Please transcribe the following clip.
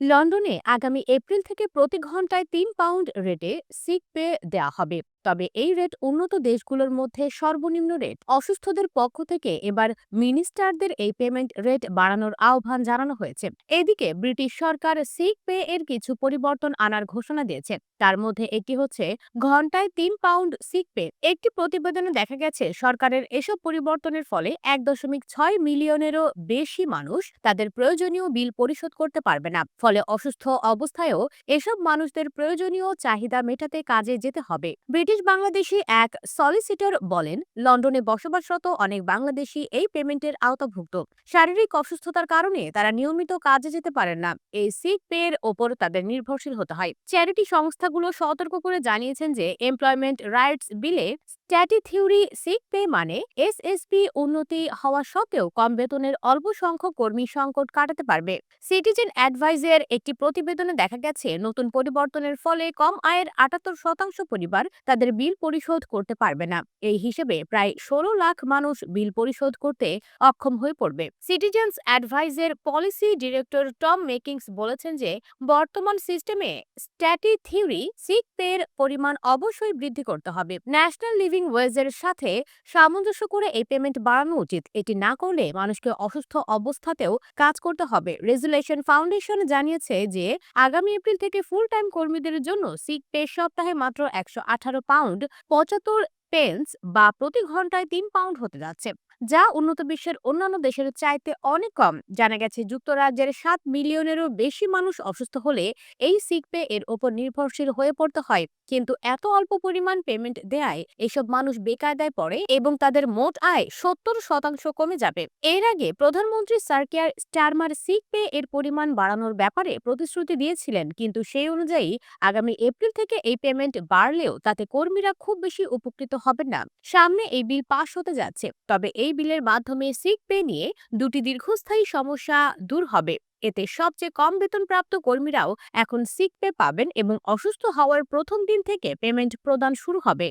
লন্ডনে আগামী এপ্রিল থেকে প্রতি ঘন্টায় তিন পাউন্ড রেটে সিক পে দেওয়া হবে। তবে এই রেট উন্নত দেশগুলোর মধ্যে সর্বনিম্ন রেট। অসুস্থদের পক্ষ থেকে এবার মিনিস্টারদের এই পেমেন্ট রেট বাড়ানোর আহ্বান জানানো হয়েছে। এদিকে ব্রিটিশ সরকার সিক পে এর কিছু পরিবর্তন আনার ঘোষণা দিয়েছে। তার মধ্যে একটি হচ্ছে ঘন্টায় তিন পাউন্ড সিক পে। একটি প্রতিবেদনে দেখা গেছে, সরকারের এসব পরিবর্তনের ফলে এক দশমিক ছয় মিলিয়নেরও বেশি মানুষ তাদের প্রয়োজনীয় বিল পরিশোধ করতে পারবে না। ফলে অসুস্থ অবস্থায়ও এসব মানুষদের প্রয়োজনীয় চাহিদা মেটাতে কাজে যেতে হবে। ব্রিটিশ বাংলাদেশি এক সলিসিটর বলেন, লন্ডনে বসবাসরত অনেক বাংলাদেশি এই পেমেন্টের আওতাভুক্ত। শারীরিক অসুস্থতার কারণে তারা নিয়মিত কাজে যেতে পারেন না। এই সিক পে এর ওপর তাদের নির্ভরশীল হতে হয়। চ্যারিটি সংস্থাগুলো সতর্ক করে জানিয়েছেন যে, এমপ্লয়মেন্ট রাইটস বিলে স্ট্যাটি থিওরি সিক পে মানে এসএসপি উন্নতি হওয়া সত্ত্বেও কম বেতনের অল্প সংখ্যক কর্মী সংকট কাটাতে পারবে। সিটিজেন অ্যাডভাইজের একটি প্রতিবেদনে দেখা গেছে, নতুন পরিবর্তনের ফলে কম আয়ের আটাত্তর শতাংশ পরিবার তাদের বিল পরিশোধ করতে পারবে না। এই হিসেবে প্রায় ষোলো লাখ মানুষ বিল পরিশোধ করতে অক্ষম হয়ে পড়বে। সিটিজেন্স অ্যাডভাইজের পলিসি ডিরেক্টর টম মেকিংস বলেছেন যে, বর্তমান সিস্টেমে স্ট্যাটি থিওরি সিক পের পরিমাণ অবশ্যই বৃদ্ধি করতে হবে। ন্যাশনাল লিভিং ওয়েজের সাথে সামঞ্জস্য করে এই পেমেন্ট বাড়ানো উচিত। এটি না করলে মানুষকে অসুস্থ অবস্থাতেও কাজ করতে হবে। রেজুলেশন ফাউন্ডেশন জানিয়েছে যে, আগামী এপ্রিল থেকে ফুল টাইম কর্মীদের জন্য সিক পে সপ্তাহে মাত্র একশো আঠারো পাউন্ড পঁচাত্তর পেন্স বা প্রতি ঘন্টায় তিন পাউন্ড হতে যাচ্ছে। যা উন্নত বিশ্বের অন্যান্য দেশের চাইতে অনেক কম। জানা গেছে যুক্তরাজ্যের সাত মিলিয়নেরও বেশি মানুষ অসুস্থ হলে এই সিক পে এর ওপর নির্ভরশীল হয়ে পড়তে হয়। কিন্তু এত অল্প পরিমাণ পেমেন্ট দেয়ায় এসব মানুষ বেকায়দায় পড়ে এবং তাদের মোট আয় সত্তর শতাংশ কমে যাবে। এর আগে প্রধানমন্ত্রী সার্কিয়ার স্টারমার সিক পে এর পরিমাণ বাড়ানোর ব্যাপারে প্রতিশ্রুতি দিয়েছিলেন। কিন্তু সেই অনুযায়ী আগামী এপ্রিল থেকে এই পেমেন্ট বাড়লেও তাতে কর্মীরা খুব বেশি উপকৃত হবেন না। সামনে এই বিল পাশ হতে যাচ্ছে। তবে এই বিলের মাধ্যমে সিক পে নিয়ে দুটি দীর্ঘস্থায়ী সমস্যা দূর হবে। এতে সবচেয়ে কম বেতনপ্রাপ্ত কর্মীরাও এখন সিক পে পাবেন এবং অসুস্থ হওয়ার প্রথম দিন থেকে পেমেন্ট প্রদান শুরু হবে।